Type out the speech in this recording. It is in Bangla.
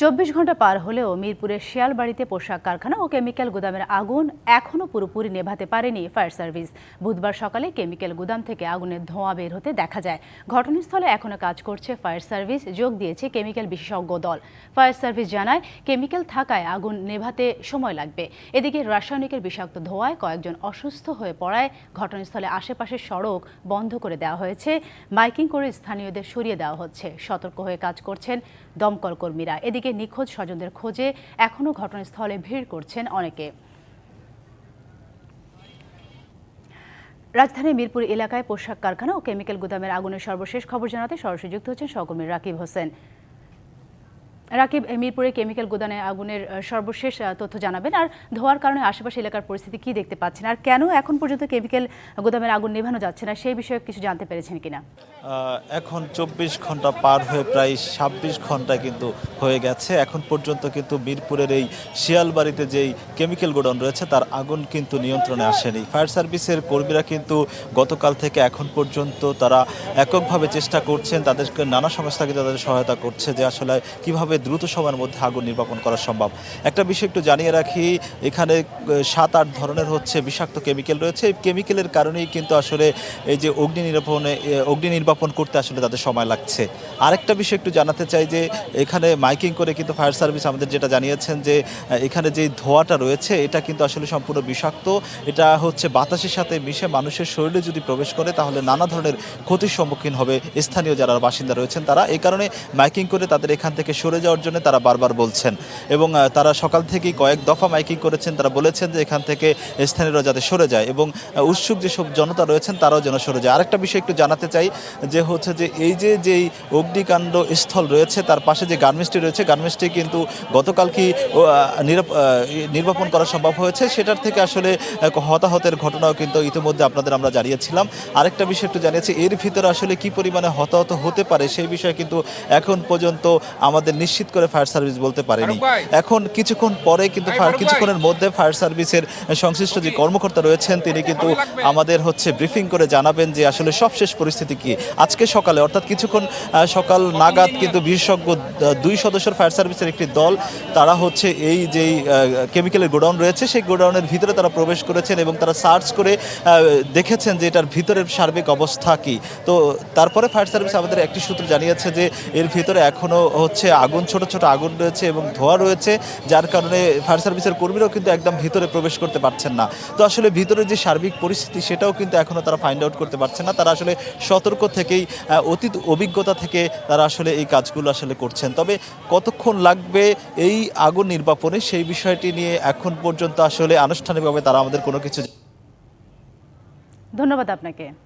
চব্বিশ ঘণ্টা পার হলেও মিরপুরের শিয়ালবাড়িতে পোশাক কারখানা ও কেমিক্যাল গুদামের আগুন এখনও পুরোপুরি নেভাতে পারেনি ফায়ার সার্ভিস। বুধবার সকালে কেমিক্যাল গুদাম থেকে আগুনের ধোঁয়া বের হতে দেখা যায়। ঘটনাস্থলে এখনও কাজ করছে ফায়ার সার্ভিস, যোগ দিয়েছে কেমিক্যাল বিশেষজ্ঞ দল। ফায়ার সার্ভিস জানায়, কেমিক্যাল থাকায় আগুন নেভাতে সময় লাগবে। এদিকে রাসায়নিকের বিষাক্ত ধোঁয়ায় কয়েকজন অসুস্থ হয়ে পড়ায়। ঘটনাস্থলে আশেপাশের সড়ক বন্ধ করে দেওয়া হয়েছে। মাইকিং করে স্থানীয়দের সরিয়ে দেওয়া হচ্ছে। সতর্ক হয়ে কাজ করছেন দমকল কর্মীরা। এদিকে নিখোঁজ স্বজনদের খোঁজে এখনও ঘটনাস্থলে ভিড় করছেন অনেকে। রাজধানীর মিরপুর এলাকায় পোশাক কারখানা ও কেমিক্যাল গুদামের আগুনের সর্বশেষ খবর জানাতে সরাসরি যুক্ত হচ্ছেন সহকর্মী রাকিব হোসেন। রাকিব মিরপুরে কেমিক্যাল গুদামে আগুনের সর্বশেষ তথ্য জানাবেন। আর ধোয়ার কারণে আশেপাশে এলাকার পরিস্থিতি কি দেখতে পাচ্ছেন? আর কেন এখন পর্যন্ত কেমিক্যাল গুদামের আগুন নেভানো যাচ্ছে না? সেই বিষয়ে কিছু জানতে পেরেছেন কিনা? এখন চব্বিশ ঘণ্টা পার হয়ে প্রায় ছাব্বিশ ঘণ্টা কিন্তু হয়ে গেছে। এখন পর্যন্ত কিন্তু মিরপুরের এই শিয়ালবাড়িতে যেই কেমিক্যাল গোডাউন রয়েছে, তার আগুন কিন্তু নিয়ন্ত্রণে আসেনি। ফায়ার সার্ভিসের কর্মীরা কিন্তু গতকাল থেকে এখন পর্যন্ত তারা এককভাবে চেষ্টা করছেন, তাদেরকে নানা সংস্থা কিন্তু তাদের সহায়তা করছে যে আসলে কীভাবে দ্রুত সময়ের মধ্যে আগুন নির্বাপন করা সম্ভব? একটা বিষয় একটু জানিয়ে রাখি, এখানে সাত আট ধরনের হচ্ছে বিষাক্ত কেমিক্যাল রয়েছে। এই কেমিক্যালের কারণেই কিন্তু আসলে এই যে অগ্নি নির্বাপনে অগ্নি নির্বাপন করতে আসলে তাদের সময় লাগছে। আরেকটা বিষয় একটু জানাতে চাই যে, এখানে মাইকিং করে কিন্তু ফায়ার সার্ভিস আমাদের যেটা জানিয়েছেন যে এখানে যে ধোঁয়াটা রয়েছে, এটা কিন্তু আসলে সম্পূর্ণ বিষাক্ত। এটা হচ্ছে বাতাসের সাথে মিশে মানুষের শরীরে যদি প্রবেশ করে, তাহলে নানা ধরনের ক্ষতির সম্মুখীন হবে স্থানীয় যারা বাসিন্দা রয়েছেন তারা। এই কারণে মাইকিং করে তাদের এখান থেকে সরে যাওয়ার জন্য তারা বারবার বলছেন। এবং তারা সকাল থেকেই কয়েক দফা মাইকিং করেছেন। তারা বলেছেন যে এখান থেকে স্থানীয়রা যাতে সরে যায় এবং উৎসুক যেসব জনতা রয়েছেন তারাও যেন সরে যায়। আরেকটা বিষয় একটু জানাতে চাই, যে হচ্ছে যে এই যে, যেই অগ্নিকাণ্ড স্থল রয়েছে, তার পাশে যে গার্মেন্টসটি রয়েছে গার্মেন্টসটি কিন্তু গতকাল কি নির্বাপন করা সম্ভব হয়েছে? সেটার থেকে আসলে হতাহতের ঘটনাও কিন্তু ইতিমধ্যে আপনাদের আমরা জানিয়েছিলাম। আরেকটা বিষয় একটু জানিয়েছি, এর ভিতরে আসলে কি পরিমাণে হতাহত হতে পারে সেই বিষয়ে কিন্তু এখন পর্যন্ত আমাদের নিশ্চিত করে ফায়ার সার্ভিস বলতে পারেনি। এখন কিছুক্ষণ পরে কিন্তু কিছুক্ষণের মধ্যে ফায়ার সার্ভিসের সংশ্লিষ্ট যে কর্মকর্তা রয়েছেন তিনি কিন্তু আমাদের হচ্ছে ব্রিফিং করে জানাবেন যে আসলে সবশেষ পরিস্থিতি কি। আজকে সকালে অর্থাৎ কিছুক্ষণ সকাল নাগাদ কিন্তু বিশেষজ্ঞ দুই সদস্যের ফায়ার সার্ভিসের একটি দল তারা হচ্ছে এই যেই কেমিক্যালের গোডাউন রয়েছে সেই গোডাউনের ভিতরে তারা প্রবেশ করেছেন এবং তারা সার্চ করে দেখেছেন যে এটার ভিতরের সার্বিক অবস্থা কি। তো তারপরে ফায়ার সার্ভিস আমাদের একটি সূত্র জানিয়েছে যে এর ভিতরে এখনও হচ্ছে আগুন ছোট ছোট আগুন রয়েছে এবং ধোঁয়া রয়েছে, যার কারণে ফায়ার সার্ভিসের কর্মীরাও কিন্তু একদম ভিতরে প্রবেশ করতে পারছেন না। তো আসলে ভিতরে যে সার্বিক পরিস্থিতি, সেটাও কিন্তু এখনও তারা ফাইন্ড আউট করতে পারছেন না। তারা আসলে সতর্ক থেকেই অতীত অভিজ্ঞতা থেকে তারা আসলে এই কাজগুলো আসলে করছেন। তবে কতক্ষণ লাগবে এই আগুন নির্বাপনে, সেই বিষয়টি নিয়ে এখন পর্যন্ত আসলে আনুষ্ঠানিকভাবে তারা আমাদের কোনো কিছু ধন্যবাদ আপনাকে।